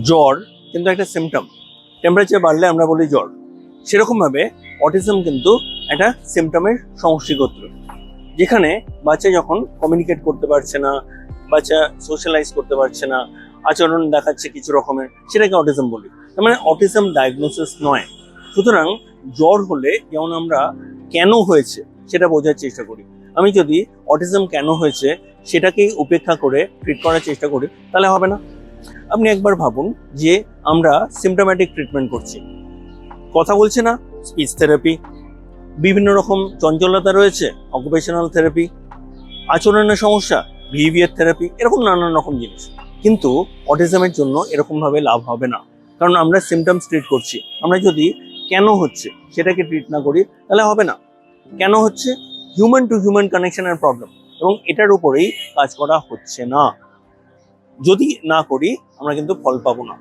জ্বর কিন্তু একটা সিমটম টেম্পারেচার বাড়লে আমরা বলি জ্বর। সেরকমভাবে অটিজম কিন্তু একটা সিমটমের সমষ্টিগোত্র। যেখানে বাচ্চা যখন কমিউনিকেট করতে পারছে না, বাচ্চা সোশ্যালাইজ করতে পারছে না, আচরণ দেখাচ্ছে কিছু রকমের, সেটাকে অটিজম বলি। তার মানে অটিজম ডায়াগনোসিস নয়। সুতরাং জ্বর হলে যেমন আমরা কেন হয়েছে সেটা বোঝার চেষ্টা করি। আমি যদি অটিজম কেন হয়েছে সেটাকেই উপেক্ষা করে ট্রিট করার চেষ্টা করি, তাহলে হবে না। আপনি একবার ভাবুন যে আমরা সিমটোম্যাটিক ট্রিটমেন্ট করছি। কথা বলছে না স্পিচ থেরাপি বিভিন্ন রকম চঞ্চলতা রয়েছে অকুপেশনাল থেরাপি আচরণের সমস্যা বিহেভিয়ার থেরাপি এরকম নানান রকম জিনিস। কিন্তু অটিজমের জন্য এরকমভাবে লাভ হবে না। কারণ আমরা সিমটমস ট্রিট করছি। আমরা যদি কেন হচ্ছে সেটাকে ট্রিট না করি, তাহলে হবে না। কেন হচ্ছে? হিউম্যান টু হিউম্যান কানেকশনের প্রবলেম এবং এটার উপরেই কাজ করা হচ্ছে না। যদি না করি আমরা কিন্তু ফল পাবো না।